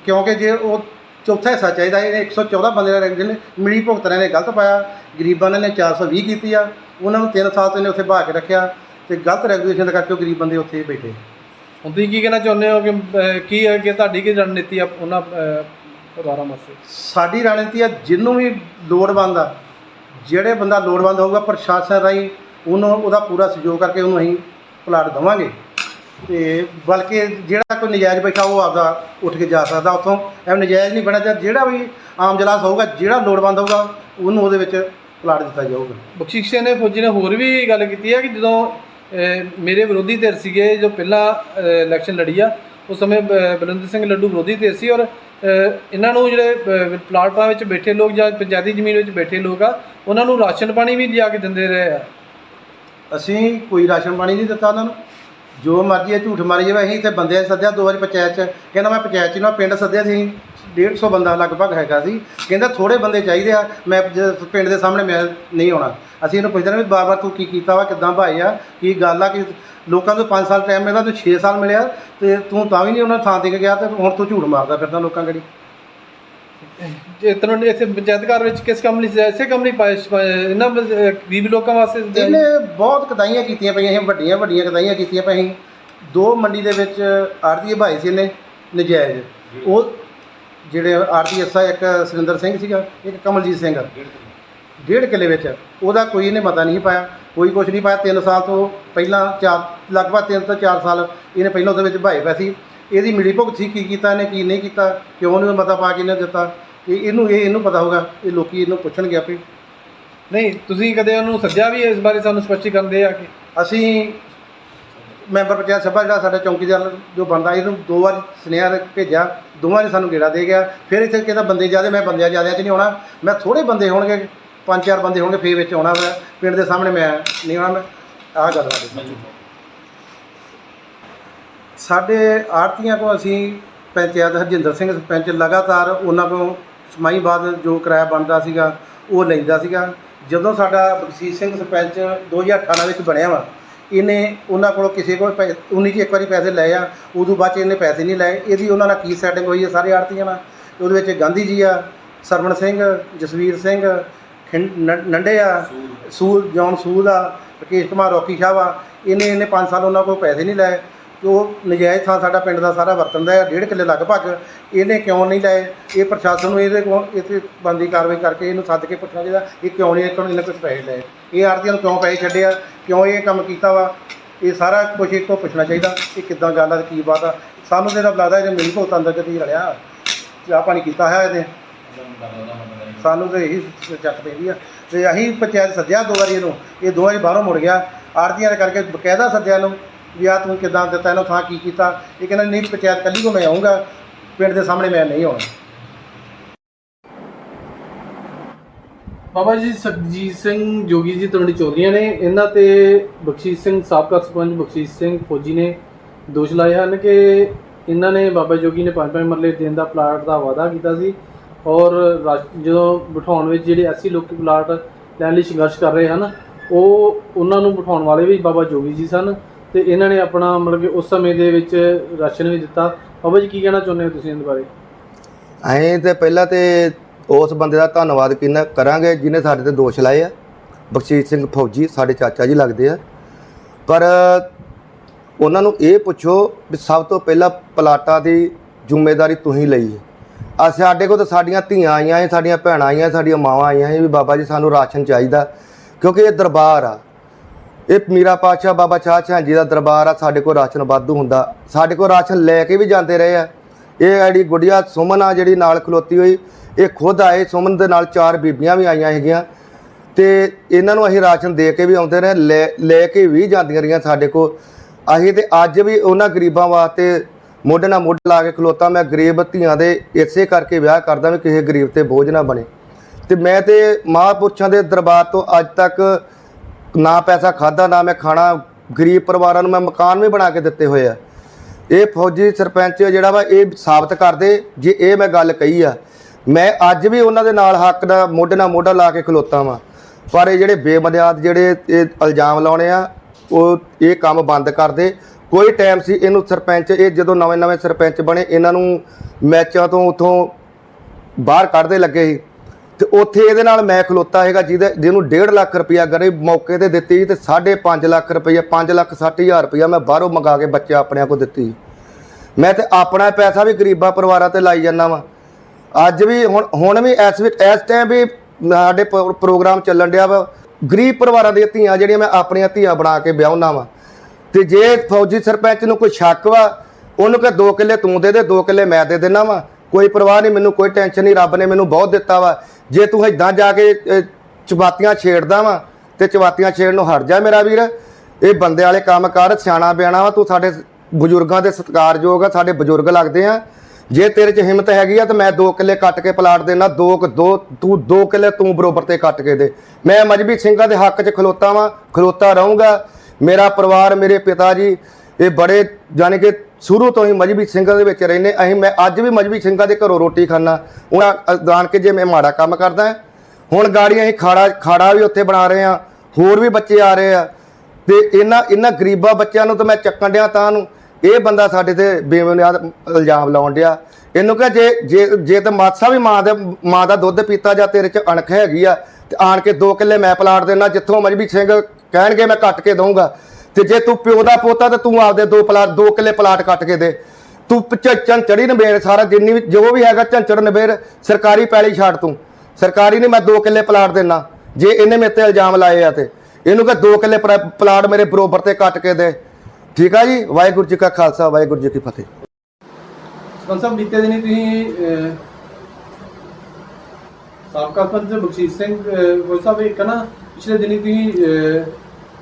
ਕਿਉਂਕਿ ਜੇ ਉਹ ਚੌਥਾ ਹਿੱਸਾ ਚਾਹੀਦਾ, ਇਹਨੇ 114 ਬੰਦੇ ਦਾ ਰੈਗੂਲੇਸ਼ਨ, ਮਿਲੀ ਭੁਗਤਣਾ ਨੇ ਗਲਤ ਪਾਇਆ। ਗਰੀਬਾਂ ਨੇ 420 ਕੀਤੀ ਆ, ਉਹਨਾਂ ਨੂੰ 3 ਸਾਲ ਤੋਂ ਇਹਨੇ ਉੱਥੇ ਬਹਾ ਕੇ ਰੱਖਿਆ। ਤੇ ਗਲਤ ਰੈਗੂਲੇਸ਼ਨ ਦੇ ਕਰਕੇ ਉਹ ਗਰੀਬ ਬੰਦੇ ਉੱਥੇ ਬੈਠੇ। ਹੁਣ ਤੁਸੀਂ ਕੀ ਕਹਿਣਾ ਚਾਹੁੰਦੇ ਹੋ ਕਿ ਅਹ, ਕੀ ਹੈ ਕਿ ਤੁਹਾਡੀ ਕੀ ਰਣਨੀਤੀ ਆ ਉਹਨਾਂ ਪਰਿਵਾਰਾਂ ਵਾਸਤੇ? ਸਾਡੀ ਰਣਨੀਤੀ ਆ ਜਿਹਨੂੰ ਵੀ ਲੋੜਵੰਦ ਆ ਜਿਹੜੇ ਬੰਦਾ ਲੋੜਵੰਦ ਹੋਊਗਾ ਪ੍ਰਸ਼ਾਸਨ ਰਾਹੀਂ ਉਹਨੂੰ ਉਹਦਾ ਪੂਰਾ ਸਹਿਯੋਗ ਕਰਕੇ ਉਹਨੂੰ ਅਸੀਂ ਪਲਾਟ ਦੇਵਾਂਗੇ। ਤੇ ਬਲਕਿ ਜਿਹੜਾ ਕੋਈ ਨਜਾਇਜ਼ ਬੈਠਾ ਉਹ ਆਪਦਾ ਉੱਠ ਕੇ ਜਾ ਸਕਦਾ ਉੱਥੋਂ। ਐਵੇਂ ਨਜਾਇਜ਼ ਨਹੀਂ ਬਣਿਆ ਚਾਹੀਦਾ ਜਿਹੜਾ ਵੀ ਆਮ ਜਲਾਸ ਹੋਊਗਾ ਜਿਹੜਾ ਲੋੜਵੰਦ ਹੋਊਗਾ ਉਹਨੂੰ ਉਹਦੇ ਵਿੱਚ ਪਲਾਟ ਦਿੱਤਾ ਜਾਊਗਾ। ਬਖਸ਼ੀਸ਼ ਸਿੰਘ ਨੇ ਫੌਜੀ ਨੇ ਹੋਰ ਵੀ ਗੱਲ ਕੀਤੀ ਹੈ ਕਿ ਜਦੋਂ ਮੇਰੇ ਵਿਰੋਧੀ ਧਿਰ ਸੀਗੇ ਜੋ ਪਹਿਲਾਂ ਇਲੈਕਸ਼ਨ ਲੜੀ ਆ ਉਸ ਸਮੇਂ ਅਹ, ਬਲਵਿੰਦਰ ਸਿੰਘ ਲੱਡੂ ਵਿਰੋਧੀ ਧਿਰ ਸੀ ਔਰ ਇਹਨਾਂ ਨੂੰ ਜਿਹੜੇ ਅਹ, ਪਲਾਟਾਂ ਵਿੱਚ ਬੈਠੇ ਲੋਕ ਜਾਂ ਪੰਚਾਇਤੀ ਜ਼ਮੀਨ ਵਿੱਚ ਬੈਠੇ ਲੋਕ ਆ ਉਹਨਾਂ ਨੂੰ ਰਾਸ਼ਨ ਪਾਣੀ ਵੀ ਲਿਆ ਕੇ ਦਿੰਦੇ ਰਹੇ ਆ। ਅਸੀਂ ਕੋਈ ਰਾਸ਼ਨ ਪਾਣੀ ਨਹੀਂ ਦਿੱਤਾ ਉਹਨਾਂ ਨੂੰ। ਜੋ ਮਰਜ਼ੀ ਹੈ ਝੂਠ ਮਾਰੀ ਜਾਵੇ ਅਸੀਂ ਇੱਥੇ ਬੰਦਿਆਂ ਸੱਦਿਆ ਦੋ ਵਾਰੀ ਪੰਚਾਇਤ ਚ। ਕਹਿੰਦਾ ਮੈਂ ਪੰਚਾਇਤ ਚ ਨਾ ਪਿੰਡ ਸੱਦਿਆ ਸੀ। 150 ਬੰਦਾ ਲਗਭਗ ਹੈਗਾ ਸੀ। ਕਹਿੰਦਾ ਥੋੜੇ ਬੰਦੇ ਚਾਹੀਦੇ ਆ ਮੈਂ ਜ- ਪਿੰਡ ਦੇ ਸਾਹਮਣੇ ਮੈਂ ਨਹੀਂ ਆਉਣਾ। ਅਸੀਂ ਇਹਨੂੰ ਪੁੱਛਦੇ ਨੇ ਵੀ ਬਾਰ-ਬਾਰ ਤੂੰ ਕੀ ਕੀਤਾ ਵਾ ਕਿੱਦਾਂ ਭਾਈ ਆ ਕੀ ਗੱਲ ਆ ਕਿ ਲੋਕਾਂ ਨੂੰ 5 ਸਾਲ ਟਾਈਮ ਮਿਲਦਾ ਤੂੰ 6 ਸਾਲ ਮਿਲਿਆ ਤੇ ਤੂੰ ਤਾਂ ਵੀ ਨਹੀਂ ਉਹਨਾਂ ਥਾਂ ਕੇ ਗਿਆ ਤੇ ਹੁਣ ਤੂੰ ਝੂਠ ਮਾਰਦਾ ਫਿਰਦਾ ਲੋਕਾਂ ਗੜੀ। ਜੇ ਤਨੋਂ ਇੱਥੇ ਪੰਚਾਇਤ ਘਰ ਵਿੱਚ ਕਿਸ ਕੰਮ ਲਈ ਐਸੇ ਕੰਮ ਲਈ ਪਾਏ ਇਹਨਾਂ ਅਹ, ਗਰੀਬ ਲੋਕਾਂ ਵਾਸਤੇ ਇਹਨੇ ਬਹੁਤ ਕਦਾਈਆਂ ਕੀਤੀਆਂ ਪਈਆਂ ਸੀ ਵੱਡੀਆਂ ਵੱਡੀਆਂ ਕਦਾਈਆਂ ਕੀਤੀਆਂ ਪਈਆਂ ਸੀ। ਦੋ ਮੰਡੀ ਦੇ ਵਿੱਚ ਆੜਤੀ ਭਾਈ ਸੀ ਇਹਨੇ ਨਜਾਇਜ਼। ਉਹ ਜਿਹੜੇ ਆੜਤੀ ਅਸਾ ਇੱਕ ਸੁਰਿੰਦਰ ਸਿੰਘ ਸੀਗਾ ਇੱਕ ਕਮਲਜੀਤ ਸਿੰਘ। ਡੇਢ ਕਿੱਲੇ ਵਿੱਚ। ਉਹਦਾ ਕੋਈ ਇਹਨੇ ਮਤਾ ਨਹੀਂ ਪਾਇਆ। ਕੋਈ ਕੁਝ ਨਹੀਂ ਪਾਇਆ। 3 ਸਾਲ ਤੋਂ ਪਹਿਲਾਂ ਚਾਰ ਲਗਭਗ 3 ਤੋਂ 4 ਸਾਲ ਇਹਨੇ ਪਹਿਲਾਂ ਉਹਦੇ ਵਿੱਚ ਭਾਈ ਪੈ ਸੀ। ਇਹਦੀ ਮਿਲੀ ਭੁਗਤ ਸੀ। ਕੀ ਕੀਤਾ ਇਹਨੇ ਕੀ ਨਹੀਂ ਕੀਤਾ? ਕਿਉਂ ਨਹੀਂ ਮਤਾ ਪਾ ਕੇ ਇਹਨੇ ਦਿੱਤਾ? ਇਹ ਇਹਨੂੰ ਇਹ ਇਹਨੂੰ ਪਤਾ ਹੋਗਾ ਇਹ ਲੋਕੀ ਇਹਨੂੰ ਪੁੱਛਣਗੇ ਆਪੇ। ਨਹੀਂ ਤੁਸੀਂ ਕਦੇ ਉਹਨੂੰ ਸੱਦਿਆ ਵੀ ਇਸ ਬਾਰੇ ਸਾਨੂੰ ਸਪਸ਼ਟੀਕਰਨ ਦੇ ਆ ਕਿ? ਅਸੀਂ ਮੈਂਬਰ ਪੰਚਾਇਤ ਸਭਾ ਜਿਹੜਾ ਸਾਡਾ ਚੌਂਕੀਦਾਰ ਜੋ ਬੰਦਾ ਇਹਨੂੰ ਦੋ ਵਾਰ ਸੁਨੇਹਾ ਭੇਜਿਆ ਦੋਵਾਂ ਨੇ ਸਾਨੂੰ ਗੇੜਾ ਦੇ ਗਿਆ। ਫਿਰ ਇੱਥੇ ਕਹਿੰਦਾ ਬੰਦੇ ਜ਼ਿਆਦੇ ਮੈਂ ਬੰਦਿਆਂ ਜ਼ਿਆਦਿਆਂ 'ਚ ਨਹੀਂ ਆਉਣਾ। ਮੈਂ ਥੋੜੇ ਬੰਦੇ ਹੋਣਗੇ ਪੰਜ ਚਾਰ ਬੰਦੇ ਹੋਣਗੇ ਫੇਰ ਵਿੱਚ ਆਉਣਾ ਮੈਂ ਪਿੰਡ ਦੇ ਸਾਹਮਣੇ ਮੈਂ ਨਹੀਂ ਆਉਣਾ ਮੈਂ ਆਹ ਗੱਲ ਆ ਸਾਡੇ ਆੜਤੀਆਂ ਕੋਲ ਅਸੀਂ ਪੰਚਾਇਤ ਹਰਜਿੰਦਰ ਸਿੰਘ ਸਰਪੰਚ ਲਗਾਤਾਰ ਉਹਨਾਂ ਕੋਲ ਸਮਾਈ ਬਾਅਦ ਜੋ ਕਿਰਾਇਆ ਬਣਦਾ ਸੀਗਾ ਉਹ ਲੈਂਦਾ ਸੀਗਾ। ਜਦੋਂ ਸਾਡਾ ਬਖਸ਼ੀਸ਼ ਸਿੰਘ ਸਰਪੰਚ 2018 ਵਿੱਚ ਬਣਿਆ ਵਾ ਇਹਨੇ ਉਹਨਾਂ ਕੋਲੋਂ ਕਿਸੇ ਕੋਲ ਪੈ- 19 ਚ ਇੱਕ ਵਾਰੀ ਪੈਸੇ ਲਏ ਆ ਉਦੋਂ ਬਾਅਦ ਚ ਇਹਨੇ ਪੈਸੇ ਨਹੀਂ ਲਏ। ਇਹਦੀ ਉਹਨਾਂ ਨਾਲ ਕੀ ਸੈਟਿੰਗ ਹੋਈ ਹੈ ਸਾਰੇ ਆੜਤੀਆਂ ਨਾਲ। ਉਹਦੇ ਵਿੱਚ ਗਾਂਧੀ ਜੀ ਆ ਸਰਵਣ ਸਿੰਘ ਜਸਵੀਰ ਸਿੰਘ ਖਿੰ- ਨ- ਨੰਡੇ ਆ ਸੂਰ ਜੌਨ ਸੂਦ ਆ ਰਕੇਸ਼ ਕੁਮਾਰ ਰੋਕੀ ਸ਼ਾਹ ਵਾ ਇਹਨੇ ਇਹਨੇ 5 ਸਾਲ ਉਹਨਾਂ ਕੋਲ ਪੈਸੇ ਨਹੀਂ ਲਏ। ਉਹ ਨਜਾਇਜ਼ ਥਾਂ ਸਾਡਾ ਪਿੰਡ ਦਾ ਸਾਰਾ ਵਰਤਨ ਹੈ, ਡੇਢ ਕਿੱਲੇ ਲਗਭਗ ਇਹਨੇ ਕਿਉਂ ਨਹੀਂ ਲਏ? ਇਹ ਪ੍ਰਸ਼ਾਸਨ ਨੂੰ ਇਹਦੇ ਕੋਲ ਇੱਥੇ ਬੰਦੀ ਕਾਰਵਾਈ ਕਰਕੇ ਇਹਨੂੰ ਸੱਦ ਕੇ ਪੁੱਛਣਾ ਚਾਹੀਦਾ, ਇਹ ਕਿਉਂ ਨਹੀਂ ਇਹਨੇ ਇਹਨੇ ਕੁਝ ਪੈਸੇ ਲਏ? ਇਹ ਆੜਤੀਆਂ ਨੂੰ ਕਿਉਂ ਪੈਸੇ ਛੱਡਿਆ? ਕਿਉਂ ਇਹ ਕੰਮ ਕੀਤਾ ਵਾ? ਇਹ ਸਾਰਾ ਕੁਝ ਇਹ ਤੋਂ ਪੁੱਛਣਾ ਚਾਹੀਦਾ, ਇਹ ਕਿੱਦਾਂ ਗੱਲ ਆ ਤੇ ਕੀ ਬਾਤ ਆ? ਸਾਨੂੰ ਤੇ ਤਾਂ ਲੱਗਦਾ ਇਹਦੇ ਮਿਲ ਭੁਗਤ ਅੰਦਰ ਕਿਤੇ ਰਲਿਆ। ਚਾਹ ਪਾਣੀ ਕੀਤਾ ਹੈ ਇਹਦੇ ਸਾਨੂੰ ਤੇ ਇਹੀ ਚੱਕ ਪੈਂਦੀ ਆ। ਤੇ ਅਸੀਂ ਪੰਚਾਇਤ ਸੱਦਿਆ ਦੋ ਵਾਰੀ ਇਹਨੂੰ। ਇਹ ਦੋ ਵਾਰੀ ਬਾਹਰੋਂ ਮੁੜ ਗਿਆ। ਆੜਤੀਆਂ ਦੇ ਕਰਕੇ ਬਕਾਇਦਾ ਸੱਦਿਆ ਨੂੰ ਵੀ ਆ ਤੂੰ ਕਿਦਾਂ ਦਿੱਤਾ, ਇਹਨੂੰ ਥਾਂ ਕੀ ਕੀਤਾ? ਇਹ ਕਹਿੰਦਾ, ਨਹੀਂ, ਪੰਚਾਇਤ ਕੱਲੀ ਕੋ ਮੈਂ ਆਉਂਗਾ ਪਿੰਡ ਦੇ ਸਾਹਮਣੇ ਮੈਂ ਨਹੀਂ ਆਉਣਾ। ਬਾਬਾ ਜੀ ਸੁਖਜੀਤ ਸਿੰਘ ਜੋਗੀ ਜੀ ਤਲਵੰਡੀ ਚੌਧਰੀਆਂ ਨੇ, ਇਹਨਾਂ ਤੇ ਬਖਸ਼ੀਸ਼ ਸਿੰਘ, ਸਾਬਕਾ ਸਰਪੰਚ ਬਖਸ਼ੀਸ਼ ਸਿੰਘ ਫੌਜੀ ਨੇ ਦੋਸ਼ ਲਾਏ ਹਨ ਕਿ ਇਹਨਾਂ ਨੇ ਬਾਬਾ ਜੋਗੀ ਨੇ ਪੰਜ ਪੰਜ ਮਰਲੇ ਦੇਣ ਦਾ ਪਲਾਟ ਦਾ ਵਾਅਦਾ ਕੀਤਾ ਸੀ ਔਰ ਰਾਸ਼- ਜਦੋਂ ਬਿਠਾਉਣ ਵਿੱਚ ਜਿਹੜੇ 80 ਲੋਕ ਪਲਾਟ ਲੈਣ ਲਈ ਸੰਘਰਸ਼ ਕਰ ਰਹੇ ਹਨ, ਉਹ ਉਹਨਾਂ ਨੂੰ ਬਿਠਾਉਣ ਵਾਲੇ ਵੀ ਬਾਬਾ ਜੋਗੀ ਜੀ ਸਨ। ਤੇ ਇਹਨਾਂ ਨੇ ਆਪਣਾ ਮਤਲਬ ਕਿ ਉਸ ਸਮੇਂ ਦੇ ਵਿੱਚ ਰਾਸ਼ਨ ਵੀ ਦਿੱਤਾ। ਬਾਬਾ ਜੀ, ਕੀ ਕਹਿਣਾ ਚਾਹੁੰਦੇ ਹੋ ਤੁਸੀਂ ਇਹਦੇ ਬਾਰੇ? ਅਸੀਂ ਤੇ ਪਹਿਲਾਂ ਤੇ ਉਸ ਬੰਦੇ ਦਾ ਧੰਨਵਾਦ ਕਿੰਨਾ ਕਰਾਂਗੇ ਜਿਹਨੇ ਸਾਡੇ ਤੇ ਦੋਸ਼ ਲਾਏ ਆ। ਬਖਸ਼ੀਸ਼ ਸਿੰਘ ਫੌਜੀ ਸਾਡੇ ਚਾਚਾ ਜੀ ਲੱਗਦੇ ਆ। ਪਰ ਉਹਨਾਂ ਨੂੰ ਇਹ ਪੁੱਛੋ ਵੀ ਸਭ ਤੋਂ ਪਹਿਲਾਂ ਪਲਾਟਾਂ ਦੀ ਜ਼ਿੰਮੇਵਾਰੀ ਤੁਸੀਂ ਲਈ ਹੈ। ਆ ਸਾਡੇ ਕੋਲ ਤਾਂ ਸਾਡੀਆਂ ਧੀਆਂ ਆਈਆਂ ਹੈ ਸਾਡੀਆਂ ਭੈਣਾਂ ਆਈਆਂ, ਸਾਡੀਆਂ ਮਾਵਾਂ ਆਈਆਂ ਹੈ ਵੀ ਬਾਬਾ ਜੀ ਸਾਨੂੰ ਰਾਸ਼ਨ ਚਾਹੀਦਾ। ਕਿਉਂਕਿ ਇਹ ਦਰਬਾਰ ਆ। ਇਹ ਮੀਰਾ ਪਾਤਸ਼ਾਹ ਬਾਬਾ ਸ਼ਾਹ ਸ਼ਾਹ ਜੀ ਦਾ ਦਰਬਾਰ ਆ, ਸਾਡੇ ਕੋਲ ਰਾਸ਼ਨ ਵਾਧੂ ਹੁੰਦਾ। ਸਾਡੇ ਕੋਲ ਰਾਸ਼ਨ ਲੈ ਕੇ ਵੀ ਜਾਂਦੇ ਰਹੇ ਆ। ਇਹ ਜਿਹੜੀ ਗੁੜੀਆ ਸੁਮਨ ਆ, ਜਿਹੜੀ ਨਾਲ ਖਲੋਤੀ ਹੋਈ, ਇਹ ਖੁਦ ਆਏ। ਸੁਮਨ ਦੇ ਨਾਲ ਚਾਰ ਬੀਬੀਆਂ ਵੀ ਆਈਆਂ ਹੈਗੀਆਂ। ਤੇ ਇਹਨਾਂ ਨੂੰ ਅਸੀਂ ਰਾਸ਼ਨ ਦੇ ਕੇ ਵੀ ਆਉਂਦੇ ਰਹੇ, ਲੈ ਲੈ ਕੇ ਵੀ ਜਾਂਦੀਆਂ ਰਹੀਆਂ ਸਾਡੇ ਕੋਲ। ਅਸੀਂ ਤੇ ਅੱਜ ਵੀ ਉਹਨਾਂ ਗਰੀਬਾਂ ਵਾਸਤੇ ਮੋਢੇ ਨਾਲ ਮੋਢਾ ਲਾ ਕੇ ਖਲੋਤਾ। ਮੈਂ ਗਰੀਬ ਧੀਆਂ ਦੇ ਇਸੇ ਕਰਕੇ ਵਿਆਹ ਕਰਦਾ ਵੀ ਕਿਸੇ ਗਰੀਬ ਤੇ ਬੋਝ ਨਾ ਬਣੇ। ਤੇ ਮੈਂ ਤੇ ਮਹਾਂਪੁਰਸ਼ਾਂ ਦੇ ਦਰਬਾਰ ਤੋਂ ਅੱਜ ਤੱਕ ਨਾ ਪੈਸਾ ਖਾਦਾ ਨਾ ਮੈਂ ਖਾਣਾ। ਗਰੀਬ ਪਰਿਵਾਰਾਂ ਨੂੰ ਮੈਂ ਮਕਾਨ ਵੀ ਬਣਾ ਕੇ ਦਿੱਤੇ ਹੋਏ ਆ। ਇਹ ਫੌਜੀ ਸਰਪੰਚ ਜਿਹੜਾ ਵਾ, ਇਹ ਸਾਬਤ ਕਰਦੇ ਜੇ ਇਹ ਮੈਂ ਗੱਲ ਕਹੀ ਆ। ਮੈਂ ਅੱਜ ਵੀ ਉਹਨਾਂ ਦੇ ਨਾਲ ਹੱਕ ਦਾ ਮੋਢੇ ਨਾਲ ਮੋਢਾ ਲਾ ਕੇ ਖਲੋਤਾ ਵਾਂ। ਪਰ ਇਹ ਜਿਹੜੇ ਬੇਬੁਨਿਆਦ ਜਿਹੜੇ ਇਹ ਇਲਜ਼ਾਮ ਲਾਉਣੇ ਆ, ਉਹ ਇਹ ਕੰਮ ਬੰਦ ਕਰਦੇ ਕੋਈ ਟਾਈਮ ਸੀ ਇਹਨੂੰ ਸਰਪੰਚ, ਇਹ ਜਦੋਂ ਨਵੇਂ ਨਵੇਂ ਸਰਪੰਚ ਬਣੇ, ਇਹਨਾਂ ਨੂੰ ਮੈਚਾਂ ਤੋਂ ਉਥੋਂ ਬਾਹਰ ਕੱਢਦੇ ਲੱਗੇ ਸੀ। ਤੇ ਉੱਥੇ ਇਹਦੇ ਨਾਲ ਮੈਂ ਖਲੋਤਾ ਹੈਗਾ ਜਿਹਦੇ ਜਿਹਨੂੰ 1.5 ਲੱਖ ਰੁਪਇਆ ਗਰੇ ਮੌਕੇ ਤੇ ਦਿੱਤੀ ਤੇ 5.5 ਲੱਖ ਰੁਪਇਆ 5 ਲੱਖ 60 ਹਜ਼ਾਰ ਰੁਪਇਆ ਮੈਂ ਬਾਹਰੋਂ ਮੰਗਾ ਕੇ ਬੱਚੇ ਆਪਣਿਆਂ ਕੋ ਦਿੱਤੀ ਮੈਂ ਤੇ ਆਪਣਾ ਪੈਸਾ ਵੀ ਗਰੀਬਾਂ ਪਰਿਵਾਰਾਂ ਤੇ ਲਾਈ ਜਾਂਦਾ ਵਾਂ। ਅੱਜ ਵੀ ਹੁਣ ਹੁਣ ਵੀ ਇਸ ਵਿੱਚ ਇਸ ਟਾਈਮ ਵੀ ਸਾਡੇ ਪ- ਪ੍ਰੋਗਰਾਮ ਚੱਲਣ ਡਿਆ ਵਾ। ਗਰੀਬ ਪਰਿਵਾਰਾਂ ਦੀਆਂ ਧੀਆਂ ਜਿਹੜੀਆਂ ਮੈਂ ਆਪਣੀਆਂ ਧੀਆਂ ਬਣਾ ਕੇ ਵਿਆਹੁਣਾ ਵਾਂ। ਤੇ ਜੇ ਫੌਜੀ ਸਰਪੰਚ ਨੂੰ ਕੋਈ ਸ਼ੱਕ ਵਾ, ਉਹਨੂੰ ਕਿ ਦੋ ਕਿੱਲੇ ਤੂੰ ਦੇ ਦੇ, ਦੋ ਕਿੱਲੇ ਮੈਂ ਦੇ ਦੇਣਾ ਵਾ। ਕੋਈ ਪਰਵਾਹ ਨਹੀਂ, ਮੈਨੂੰ ਕੋਈ ਟੈਨਸ਼ਨ ਨਹੀਂ, ਰੱਬ ਨੇ ਮੈਨੂੰ ਬਹੁਤ ਦਿੱਤਾ ਵਾ। ਜੇ ਤੂੰ ਏਦਾਂ ਜਾ ਕੇ ਅਹ, ਚਵਾਤੀਆਂ ਛੇੜਦਾ ਵਾ ਤੇ ਚਵਾਤੀਆਂ ਛੇੜ ਨੂੰ ਹਟ ਜਾ ਮੇਰਾ ਵੀਰ। ਇਹ ਬੰਦੇ ਵਾਲੇ ਕੰਮ ਕਰ ਸਿਆਣਾ ਬਿਆਣਾ ਵਾ ਤੂੰ ਸਾਡੇ ਬਜ਼ੁਰਗਾਂ ਦੇ ਸਤਿਕਾਰਯੋਗ ਆ ਸਾਡੇ ਬਜ਼ੁਰਗ ਲੱਗਦੇ ਆ। ਜੇ ਤੇਰੇ 'ਚ ਹਿੰਮਤ ਹੈਗੀ ਆ ਤਾਂ ਮੈਂ ਦੋ ਕਿੱਲੇ ਕੱਟ ਕੇ ਪਲਾਟ ਦੇਣਾ ਦੋ ਦੋ ਤੂੰ ਦੋ ਕਿੱਲੇ ਤੂੰ ਬਰੋਬਰ ਤੇ ਕੱਟ ਕੇ ਦੇ। ਮੈਂ ਮਜਬੀ ਸਿੰਘਾਂ ਦੇ ਹੱਕ 'ਚ ਖਲੋਤਾ ਵਾਂ ਖਲੋਤਾ ਰਹੂੰਗਾ। ਮੇਰਾ ਪਰਿਵਾਰ ਮੇਰੇ ਪਿਤਾ ਜੀ ਇਹ ਬੜੇ ਜਾਣੀ ਕਿ ਸ਼ੁਰੂ ਤੋਂ ਹੀ ਮਜਬੀ ਸਿੰਘਾਂ ਦੇ ਵਿੱਚ ਰਹਿੰਦੇ। ਅਸੀਂ ਮੈਂ ਅੱਜ ਵੀ ਮਜਬੀ ਸਿੰਘਾਂ ਦੇ ਘਰੋਂ ਰੋਟੀ ਖਾਣਾ ਉਹਨਾਂ ਜਾਣ ਕੇ ਜੇ ਮੈਂ ਮਾੜਾ ਕੰਮ ਕਰਦਾ। ਹੁਣ ਗਾੜੀਆਂ ਅਸੀਂ ਖਾੜਾ ਖਾੜਾ ਵੀ ਉੱਥੇ ਬਣਾ ਰਹੇ ਆ ਹੋਰ ਵੀ ਬੱਚੇ ਆ ਰਹੇ ਆ। ਤੇ ਇਹਨਾਂ ਇਹਨਾਂ ਗਰੀਬਾਂ ਬੱਚਿਆਂ ਨੂੰ ਤਾਂ ਮੈਂ ਚੱਕਣ ਡਿਆ ਤਾਂ ਨੂੰ। ਇਹ ਬੰਦਾ ਸਾਡੇ ਤੇ ਬੇਬੁਨਿਆਦ ਇਲਜ਼ਾਮ ਲਾਉਣ ਡਿਆ। ਇਹਨੂੰ ਕਹ ਜੇ ਜੇ ਜੇ ਤਾਂ ਮਾਸਾ ਵੀ ਮਾਂ ਦੇ, ਮਾਂ ਦਾ ਦੁੱਧ ਪੀਤਾ ਜਾਂ ਤੇਰੇ ਚ ਅਣਖ ਹੈਗੀ ਆ, ਤੇ ਆਣ ਕੇ ਦੋ ਕਿੱਲੇ ਮੈਂ ਪਲਾਟ ਦੇਣਾ ਜਿੱਥੋਂ ਮਜਬੀ ਸਿੰਘ ਕਹਿਣਗੇ ਮੈਂ ਕੱਟ ਕੇ ਦਊਂਗਾ। ਤੇ ਜੇ ਤੂੰ ਪਿਓ ਦਾ ਪੋਤਾ ਤੇ ਤੂੰ ਆਪਦੇ ਦੋ ਪਲਾਟ ਦੋ ਕਿੱਲੇ ਪਲਾਟ ਕੱਟ ਕੇ ਦੇ। ਤੂੰ ਝੰਚੜ ਚੜੀ ਨਵੇੜ ਸਾਰਾ, ਜਿੰਨੀ ਵੀ ਜੋ ਵੀ ਹੈਗਾ ਝੰਚੜ ਨਵੇੜ ਸਰਕਾਰੀ ਪੈਲੀ ਛੱਡ ਤੂੰ। ਸਰਕਾਰੀ ਨਹੀਂ, ਮੈਂ ਦੋ ਕਿੱਲੇ ਪਲਾਟ ਦੇਣਾ ਜੇ ਇਹਨੇ ਮੇਰੇ ਤੇ ਇਲਜ਼ਾਮ ਲਾਏ ਆ ਤੇ। ਇਹਨੂੰ ਕਹ ਦੋ ਕਿੱਲੇ ਪਲਾਟ ਮੇਰੇ ਬਰੋਬਰ ਤੇ ਕੱਟ ਕੇ ਦੇ। ਠੀਕ ਆ ਜੀ? ਵਾਹਿਗੁਰੂ ਜੀ ਕਾ ਖਾਲਸਾ, ਵਾਹਿਗੁਰੂ ਜੀ ਕੀ ਫਤਿਹ। ਸਰਪੰਚ ਸਾਹਿਬ, ਬੀਤੇ ਦਿਨੀ ਤੁਸੀਂ ਸਾਬਕਾ ਸਰਪੰਚ ਬਖਸ਼ੀਸ਼ ਸਿੰਘ ਕੋਈ ਸਾਹਿਬ, ਇੱਕ ਨਾ, ਪਿਛਲੇ ਦਿਨੀ ਤੁਸੀਂ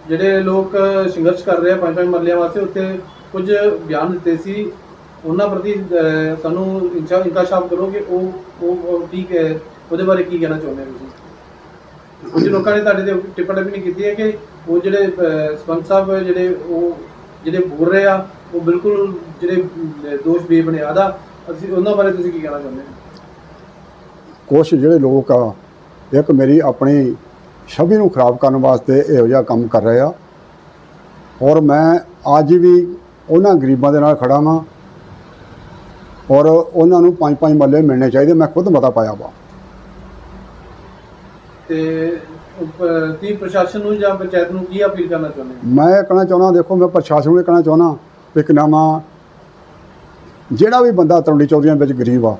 ਜਿਹੜੇ ਲੋਕ ਸੰਘਰਸ਼ ਕਰ ਰਹੇ ਆ ਪੰਜ ਪੰਜ ਮਰਲਿਆਂ ਵਾਸਤੇ ਉੱਥੇ ਕੁਝ ਬਿਆਨ ਦਿੱਤੇ ਸੀ। ਉਹਨਾਂ ਪ੍ਰਤੀ ਸਾਨੂੰ ਇੰਚਾ ਇਨਕਾਸ਼ਾਫ ਕਰੋ ਕਿ ਉਹ ਉਹ ਉਹ ਠੀਕ ਹੈ ਉਹਦੇ ਬਾਰੇ ਕੀ ਕਹਿਣਾ ਚਾਹੁੰਦੇ ਹੋ ਤੁਸੀਂ? ਕੁਝ ਲੋਕਾਂ ਨੇ ਤੁਹਾਡੇ ਤੇ ਟਿੱਪਣੀ ਵੀ ਨਹੀਂ ਕੀਤੀ ਹੈ ਕਿ ਉਹ ਜਿਹੜੇ ਅਹ, ਸਰਪੰਚ ਸਾਹਿਬ ਜਿਹੜੇ ਉਹ ਜਿਹੜੇ ਬੋਲ ਰਹੇ ਆ ਉਹ ਬਿਲਕੁਲ ਜਿਹੜੇ ਦੋਸ਼ ਬੇਬੁਨਿਆਦ ਆ। ਅਸੀਂ ਉਹਨਾਂ ਬਾਰੇ ਤੁਸੀਂ ਕੀ ਕਹਿਣਾ ਚਾਹੁੰਦੇ ਹੋ? ਕੁਛ ਜਿਹੜੇ ਲੋਕ ਆ ਇੱਕ ਮੇਰੀ ਆਪਣੀ ਛਵੀ ਨੂੰ ਖਰਾਬ ਕਰਨ ਵਾਸਤੇ ਇਹੋ ਜਿਹਾ ਕੰਮ ਕਰ ਰਹੇ ਆ। ਔਰ ਮੈਂ ਅੱਜ ਵੀ ਉਹਨਾਂ ਗਰੀਬਾਂ ਦੇ ਨਾਲ ਖੜਾ ਵਾਂ। ਔਰ ਉਹਨਾਂ ਨੂੰ ਪੰਜ ਪੰਜ ਮੱਲੇ ਮਿਲਣੇ ਚਾਹੀਦੇ ਮੈਂ ਖੁਦ ਮਤਾ ਪਾਇਆ ਵਾ। ਤੇ ਤੀ ਪ੍ਰਸ਼ਾਸਨ ਨੂੰ ਜਾਂ ਪੰਚਾਇਤ ਨੂੰ ਕੀ ਅਪੀਲ ਕਰਨਾ ਚਾਹੁੰਦੇ ਮੈਂ ਇਹ ਕਹਿਣਾ ਚਾਹੁੰਦਾ ਦੇਖੋ ਮੈਂ ਪ੍ਰਸ਼ਾਸਨ ਨੂੰ ਇਹ ਕਹਿਣਾ ਚਾਹੁੰਦਾ ਵੀ ਕਿ ਨਾਮਾ ਜਿਹੜਾ ਵੀ ਬੰਦਾ ਤਲਵੰਡੀ ਚੌਧਰੀਆਂ ਵਿੱਚ ਗਰੀਬ ਆ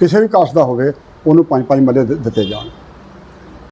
ਕਿਸੇ ਵੀ ਕਾਸਟ ਦਾ ਹੋਵੇ ਉਹਨੂੰ ਪੰਜ ਪੰਜ ਮੱਲੇ ਦਿੱਤੇ ਜਾਣ।